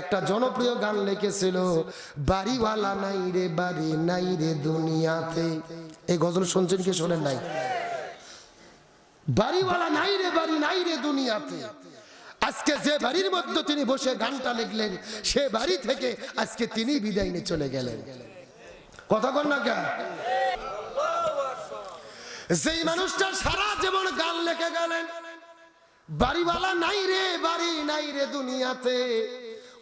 একটা জনপ্রিয় গান লিখেছিল, বাড়িওয়ালা নাই রে, বাড়ি নাই রে দুনিয়াতে। এই গজল শুনছেন কি শোনেন নাই? বাড়িওয়ালা নাই রে, বাড়ি নাই রে দুনিয়াতে। আজকে যে বাড়ির মধ্যে তিনি বসে গানটা লিখলেন, সে বাড়ি থেকে আজকে তিনি বিদায় নিয়ে চলে গেলেন। কথা কর না কেন? যেই মানুষটা সারা জীবন গান লেখে গেলেন, বাড়িওয়ালা নাই রে, বাড়ি নাই রে দুনিয়াতে।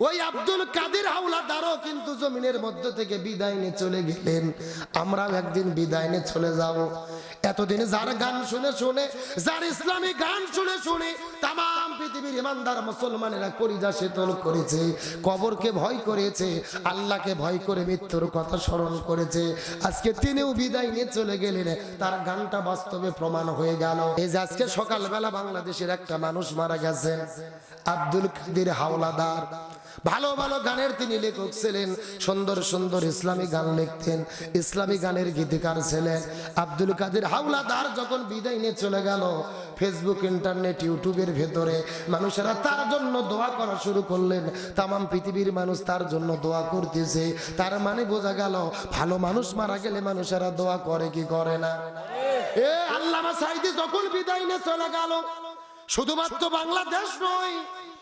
ওই আব্দুল কাদের হাওলাদারও কিন্তু জমিনের মধ্য থেকে বিদায় নিয়ে চলে গেলেন। আমরাও একদিন বিদায় নিয়ে চলে যাব। এতদিন যার গান শুনে শুনে, যার ইসলামী গান শুনে শুনে তাম পৃথিবীর ইমানদার মুসলমানেরা করিজা শীতল করেছে, কবরকে ভয় করেছে, আল্লাহকে ভয় করে মৃত্যুর কথা স্মরণ করেছে। আজকে তিনিও বিদায় নিয়ে চলে গেলেন। তার গানটা বাস্তবে প্রমাণ হয়ে গেল। এই যে আজকে সকালবেলা বাংলাদেশের একটা মানুষ মারা গেছে আব্দুল কাদের হাওলাদার। ভালো ভালো গানের তিনি লেখক ছিলেন, সুন্দর সুন্দর ইসলামী গান লিখতেন, ইসলামী গানের গীতিকার ছিলেন। আব্দুল কাদের হাওলাদার যখন বিদায় নিয়ে চলে গেল ফেসবুক ইন্টারনেট ইউটিউবের ভেতরে মানুষেরা তার জন্য দোয়া করা শুরু করলেন। তাম পৃথিবীর মানুষ তার জন্য দোয়া করতেছে। তার মানে বোঝা গেল, ভালো মানুষ মারা গেলে মানুষেরা দোয়া করে কি করে না? এ, আল্লামা সাইদি যখন বিদায় নিয়ে চলে গেল শুধুমাত্র বাংলাদেশ নয়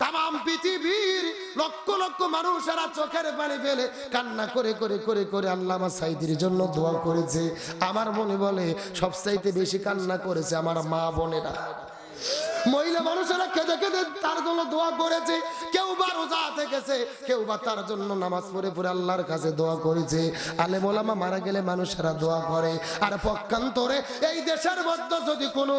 তাম পৃথিবীর লক্ষ লক্ষ মানুষেরা চোখের পানি ফেলে কান্না করে করে করে করে আল্লামা সাইদির জন্য দোয়া করেছে। আমার মনে বলে, সবচাইতে বেশি কান্না করেছে আমার মা বোনেরা। মহিলা মানুষেরা কেঁদে কেঁদে তার জন্য দোয়া করেছে, কেউ বা রোজা থেকেছে কেউ বা তার জন্য নামাজ পড়ে পড়ে আল্লাহর কাছে দোয়া করেছে। আলে মোলামা মারা গেলে মানুষেরা দোয়া করে। আর পক্ষান্তরে এই দেশের মধ্যে যদি কোনো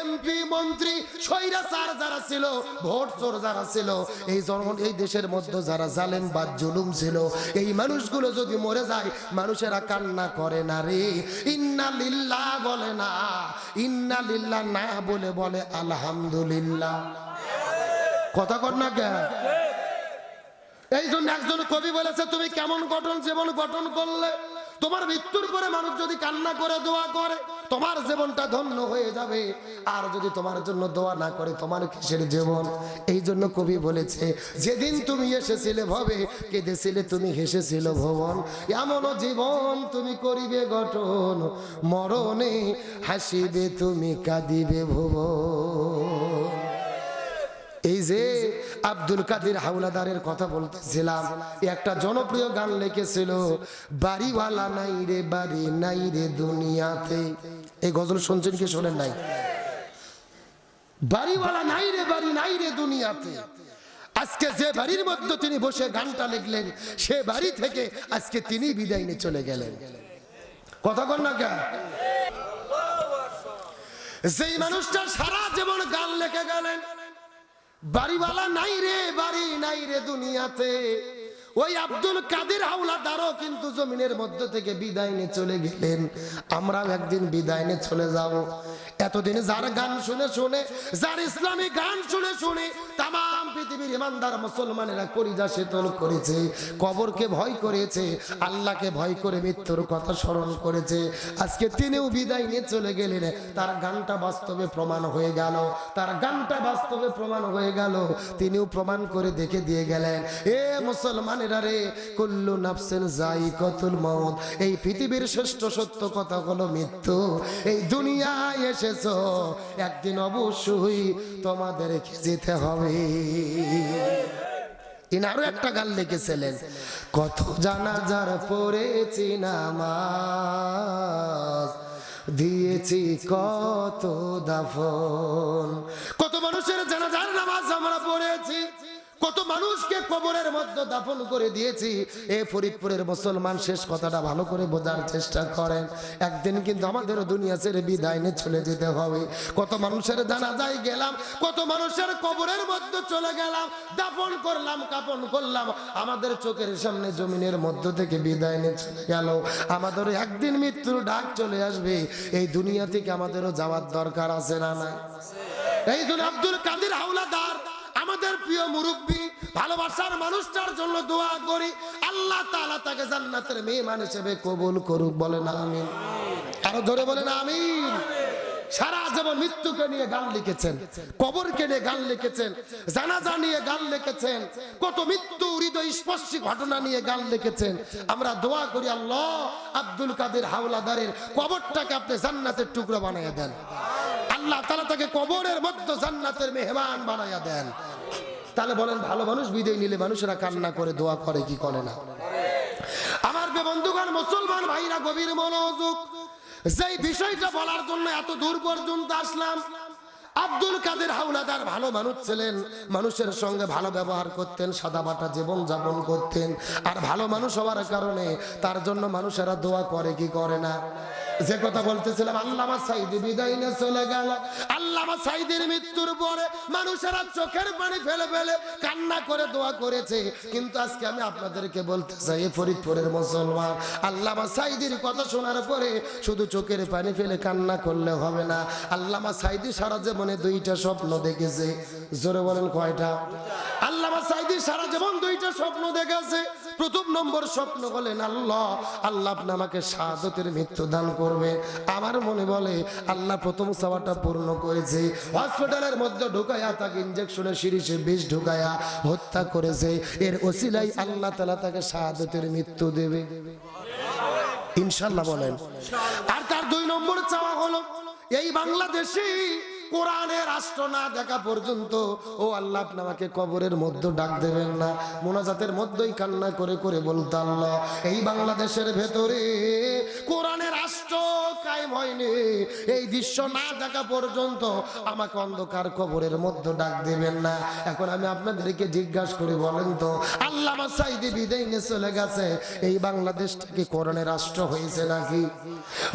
এমপি মন্ত্রী, স্বৈরাচার যারা ছিল, ভোট চোর যারা ছিল, এই জন এই দেশের মধ্যে যারা জালেম বা জুলুম ছিল, এই মানুষগুলো যদি মরে যায়, মানুষেরা কান্না করে না রে। ইন্না লিল্লাহ বলে না ইন্না লিল্লাহ না বলে বলে আলহামদুলিল্লাহ। কথা কর না কে? এই জন্য একজন কবি বলেছে, তুমি কেমন গঠন, জীবন গঠন করলে, তোমার মৃত্যুর পরে মানুষ যদি কান্না করে, দোয়া করে, তোমার জীবনটা ধন্য হয়ে যাবে। আর যদি তোমার জন্য দোয়া না করে, তোমার কিসের জীবন? এই জন্য কবি বলেছে, যেদিন তুমি এসেছিলে ভবে, কেঁদেছিলে তুমি হেসেছিল ভবন। এমন জীবন তুমি করিবে গঠন, মরণে হাসিবে তুমি, কাঁদিবে ভুবন। এই যে আব্দুল কাদের হাওলাদারের কথা বলতেছিলাম, একটা জনপ্রিয় গান লিখেছিল, বাড়িওয়ালা নাই রে, বাড়ি নাই রে দুনিয়াতে। এই গজল শুনছেন কি শোনেন নাই? বাড়িওয়ালা নাই রে, বাড়ি নাই রে দুনিয়াতে। আজকে যে বাড়ির মধ্যে তিনি বসে গানটা লিখলেন, সে বাড়ি থেকে আজকে তিনি বিদায় নিয়ে চলে গেলেন। কথা কর না কেন যেই মানুষটা সারা জীবন গান লেখে গেলেন বাড়িওয়ালা নাই রে, বাড়ি নাই রে দুনিয়াতে। ওই আব্দুল কাদের হাওলাদারও কিন্তু জমিনের মধ্য থেকে বিদায় নিয়ে চলে গেলেন। আমরাও একদিন বিদায় নিয়ে চলে যাব। এতদিন যার গান শুনে শুনে, যার ইসলামী গান শুনে শুনে তাম পৃথিবীর ইমানদার মুসলমানেরা করিজা শীতল করেছে, কবরকে ভয় করেছে, আল্লাহকে ভয় করে মৃত্যুর কথা স্মরণ করেছে। আজকে তিনিও বিদায় নিয়ে চলে গেলেন, তার গানটা বাস্তবে প্রমাণ হয়ে গেল, তার গানটা বাস্তবে প্রমাণ হয়ে গেল। তিনিও প্রমাণ করে দেখে দিয়ে গেলেন, এ মুসলমানেরা রে, কুল্লু নাফসেন যাই কতুল মত এই পৃথিবীর শ্রেষ্ঠ সত্য কথা হলো মৃত্যু। এই দুনিয়ায় এসেছ, একদিন অবশ্যই তোমাদেরকে যেতে হবে। ইনি আরও একটা গান লিখেছিলেন, কত জানাজার পড়েছি নামাজ, দিয়েছি কত দাফন, কত মানুষের জানাজার নামাজ আমরা পড়েছি। কত মানুষকে কবরের মধ্যে দাফন করে দিয়েছি। এ ফরিদপুরের মুসলমান শেষ কথাটা ভালো করে বোঝার চেষ্টা করেন। একদিন কিন্তু আমাদের দুনিয়া ছেড়ে বিদায় চলে যেতে হবে। কত মানুষের জানাজায় গেলাম, কত মানুষের কবরের মধ্যে চলে গেলাম, দাফন করলাম, কাপন করলাম। আমাদের চোখের সামনে জমিনের মধ্য থেকে বিদায় নিয়ে চলে গেল। আমাদের একদিন মৃত্যুর ডাক চলে আসবে। এই দুনিয়া থেকে আমাদেরও যাওয়ার দরকার আছে না নাই? এই জন্য আব্দুল কাদের হাওলাদার আমাদের প্রিয় মুরব্বী, ভালোবাসার মানুষটার জন্য দোয়া করি। আল্লাহ তাআলা তাকে জান্নাতের মেহমান হিসেবে কবুল করুক, বলেন আমিন। আরও ধরে বলেন আমিন। সারা জীবন মৃত্যুকে নিয়ে গান লিখেছেন, কবরকে নিয়ে গান লিখেছেন, জানাজা নিয়ে গান লিখেছেন, কত মৃত্যু হৃদয় স্পর্শী ঘটনা নিয়ে গান লিখেছেন। আমরা দোয়া করি, আল্লাহ আব্দুল কাদের হাওলাদারের কবরটাকে আপনি জান্নাতের টুকরো বানাইয়া দেন। আল্লাহ তালা তাকে কবরের মধ্যে জান্নাতের মেহমান বানাইয়া দেন। তাহলে বলেন, ভালো মানুষ বিদায় নিলে মানুষেরা কান্না করে, দোয়া করে, কি করে না? আমার বন্ধুগণ, মুসলমান ভাইরা, গভীর মনোযোগ। যেই বিষয়টা বলার জন্য এত দূর পর্যন্ত আসলাম, আব্দুল কাদের হাওলাদার ভালো মানুষ ছিলেন, মানুষের সঙ্গে ভালো ব্যবহার করতেন, সাদা বাটা জীবন যাপন করতেন, আর ভালো মানুষ হওয়ার কারণে তার জন্য মানুষেরা দোয়া করে, কি করে না? যে কথা বলতেছিলাম, আল্লামা সাইদি বিদায় নিয়ে চলে গেল। আল্লামা সাইদির মৃত্যুর পরে মানুষেরা চোখের পানি ফেলে ফেলে কান্না করে দোয়া করেছে। কিন্তু আজকে আমি আপনাদেরকে বলতে চাই ফরিদপুরের মুসলমান, আল্লামা সাইদির কথা শোনার পরে শুধু চোখের পানি ফেলে কান্না করলে হবে না। আল্লামা সাইদি সারা জীবনে দুইটা স্বপ্ন দেখেছে। জোরে বলেন কয়টা? আল্লামা সাইদি সারা জীবন দুইটা স্বপ্ন দেখেছে। প্রথম নম্বর স্বপ্ন বলেন, আল্লাহ আল্লাহ আপনি আমাকে শাহাদতের মৃত্যু দান করবে আমার মনে বলে, আল্লাহ প্রথম চাওয়াটা পূর্ণ করেছে। হসপিটালের মধ্যে ঢুকায়া তাকে ইঞ্জেকশনে সিরিজে বিষ ঢুকায়া হত্যা করেছে। এর ওসিলাই আল্লাহ তালা তাকে শাহাদতের মৃত্যু দেবে। ইনশাল্লাহ বলেন। আর তার দুই নম্বর চাওয়া হলো, এই বাংলাদেশি কোরআনের রাষ্ট্র না দেখা পর্যন্ত, ও আল্লাহ আপনি আমাকে কবরের মধ্যে ডাক দেবেন না। মোনাজাতের মধ্যেই কান্না করে করে বলতে আল্লাহ, এই বাংলাদেশের ভেতরে কোরআনের রাষ্ট্র কায়েম হয়নি। এই দৃশ্য না দেখা পর্যন্ত আমাকে অন্ধকার কবরের মধ্যে ডাক দেবেন না। এখন আমি আপনাদেরকে জিজ্ঞাসা করে, বলেন তো আল্লাহ সাইদি বিদায় নিয়ে চলে গেছে, এই বাংলাদেশটাকে কোরআনের রাষ্ট্র হয়েছে নাকি?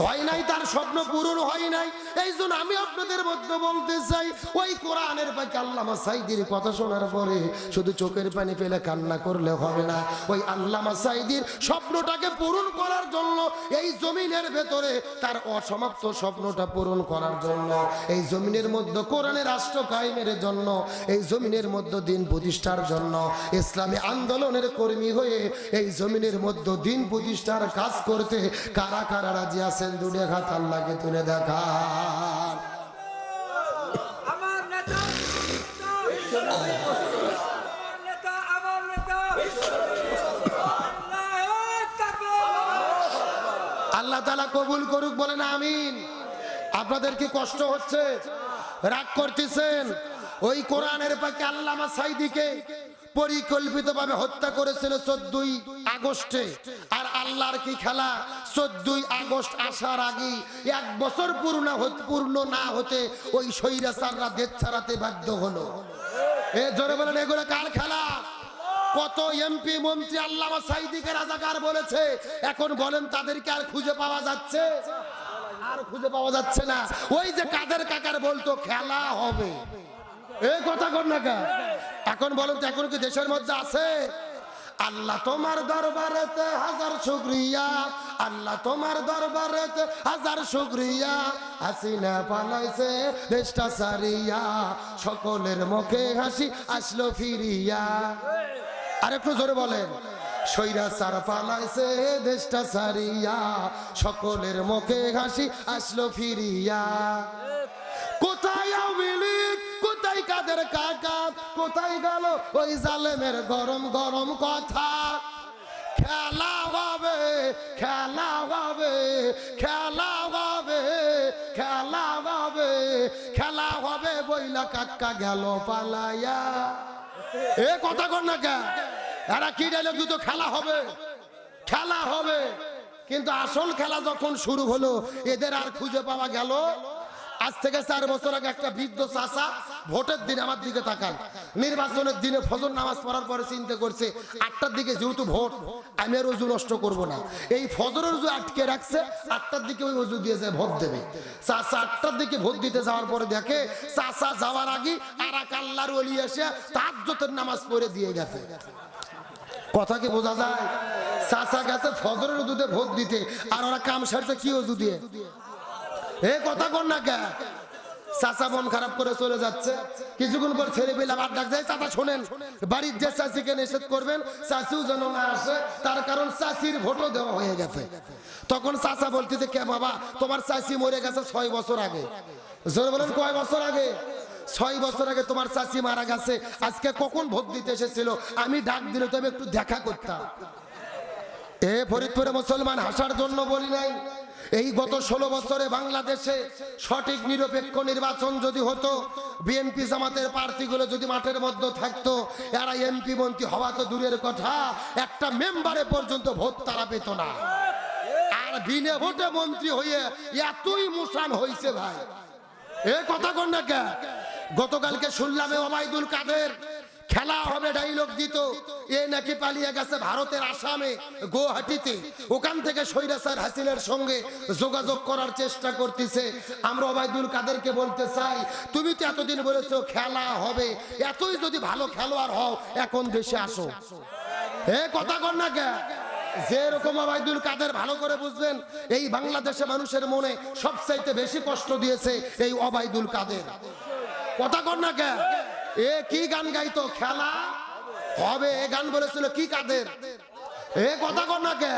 হয় নাই, তার স্বপ্ন পূরণ হয় নাই। এই জন্য আমি আপনাদের মধ্যে বলতে চাই, ওই কোরআনের পাখি আল্লামা সাইদির কথা শোনার পরে শুধু চোখের পানি ফেলে কান্না করলে হবে না। ওই আল্লামা সাইদির স্বপ্নটাকে পূরণ করার জন্য, এই জমিনের ভেতরে তার অসমাপ্ত স্বপ্নটা পূরণ করার জন্য, এই জমিনের মধ্যে কোরআনের রাষ্ট্র কায়েমের জন্য, এই জমিনের মধ্যে দিন প্রতিষ্ঠার জন্য, ইসলামী আন্দোলনের কর্মী হয়ে এই জমিনের মধ্যে দিন প্রতিষ্ঠার কাজ করতে কারা কারা রাজি আছেন দুনিয়া খাত আল্লাহকে তুলে দেখা কবুল করুক বলেন আমিন। আপনাদের কি কষ্ট হচ্ছে? রাগ করতেছেন? ওই কোরআনের পাকে আল্লামা সাইদিকে পরিকল্পিতভাবে হত্যা করেছিল চোদ্দই আগস্টে। আর আল্লাহর কি খেলা? চোদ্দই আগস্ট আসার আগে এক বছর পূর্ণ পূর্ণ না হতে ওই সৈরাচাররা দেশ ছাড়াতে বাধ্য হলো। এ জোরে বলেন, এগুলো কার খেলা? কত এমপি মন্ত্রী আল্লামা সাইদিকে রাজাকার বলেছে। এখন বলেন তাদেরকে আর খুঁজে পাওয়া যাচ্ছে? আর খুঁজে পাওয়া যাচ্ছে না। ওই যে কাদের কাকার বলতো, খেলা হবে। এই কথা কর না? এখন বলেন এখন কি দেশের মধ্যে আছে? আল্লাহ তোমার দরবারেতে হাজার শুক্রিয়া। আল্লাহ তোমার দরবারেতে হাজার শুক্রিয়া। হাসিনা পালাইছে দেশটা সারিয়া। সকলের মুখে হাসি আসলো ফিরিয়া। আর একটু জোরে বলেন। সৈরা সার পালাইছে দেশটা সারিয়া সকলের মুখে হাসি আসলো ফিরিয়া। কোথায় আওয়ামী কোথায় কাদের কাকা? কোথায় গেল ওই জালেমের গরম গরম কথা? খেলা হবে খেলা হবে খেলা হবে খেলা হবে খেলা হবে বইলা কাকা গেল পালাইয়া। এ কথা কর না কে? এরা কি ডাইলগ দুটো খেলা হবে? খেলা হবে। কিন্তু আসল খেলা যখন শুরু হলো, এদের আর খুঁজে পাওয়া গেল। আজ থেকে চার বছর আগে একটা বৃদ্ধ চাষা ভোটের দিন আমার দিকে তাকান। নির্বাচনের দিনে ফজর নামাজ পড়ার পরে চিন্তা করছে, আটটার দিকে যেহেতু ভোট, আমি আর অজু নষ্ট করব না। এই ফজরের অজু আটকে রাখছে, আটটার দিকে ওই অজু দিয়ে যায়, ভোট দেবে। চাষা আটটার দিকে ভোট দিতে যাওয়ার পরে দেখে চাষা যাওয়ার আগে আর এক আল্লাহর অলি এসে তার নামাজ পড়ে দিয়ে গেছে। কথা কি বোঝা যায়? চাচা গেছে ফজরের দুধে ভোট দিতে, আর ওরা কাম সারছে কি ওজু দিয়ে এ কথা কর না কে? চাচা মন খারাপ করে চলে যাচ্ছে। কিছুক্ষণ পর ছেলে পেলে আবার ডাক যায় চাচা, শোনেন, বাড়ির যে চাষিকে নিষেধ করবেন চাষিও যেন না আসে, তার কারণ চাষির ভোটও দেওয়া হয়ে গেছে। তখন চাচা বলতেছে, কে বাবা, তোমার চাষি মরে গেছে ছয় বছর আগে। জোরে বলেন, কয় বছর আগে? ছয় বছর আগে তোমার চাষি মারা গেছে। আজকে কখন ভোট দিতে এসেছিল? আমি ডাক দিলে তো আমি একটু দেখা করতাম। এ ফরিদপুরে মুসলমান হাসার জন্য বলি নাই। এই গত ষোলো বছরে বাংলাদেশে সঠিক, নিরপেক্ষ নির্বাচন যদি হতো, বিএনপি জামাতের প্রার্থীগুলো যদি মাঠের মধ্যে থাকতো, এরা এমপি মন্ত্রী হওয়া তো দূরের কথা। একটা মেম্বারে পর্যন্ত ভোট তারা পেত না। আর বিনে ভোটে মন্ত্রী হয়ে এতই মুসান হইছে ভাই। এ কথা কন না কে? গতকালকে শুনলাম ওবায়দুল কাদের খেলা হবে ডাইলগ দিত। এ নাকি পালিয়ে গেছে ভারতের আসামে, গুয়াহাটিতে। ওখান থেকে সৈরাসার হাসিনের সঙ্গে যোগাযোগ করার চেষ্টা করতেছে। আমরা ওবায়দুল কাদেরকে বলতে চাই, তুমি তো এতদিন বলেছ খেলা হবে, এতই যদি ভালো খেলোয়াড় হও, এখন দেশে আসো। এ কথা কর না কে? যে রকম আবাইদুল কাদের ভালো করে বুঝবেন, এই বাংলাদেশে মানুষের মনে সবচাইতে বেশি কষ্ট দিয়েছে এই অবাইদুল কাদের। কথা কর না কে? এ কি গান গাইতো? খেলা? হবে, এ গান বলেছিল কি কাদের? এ কথা কর না কে?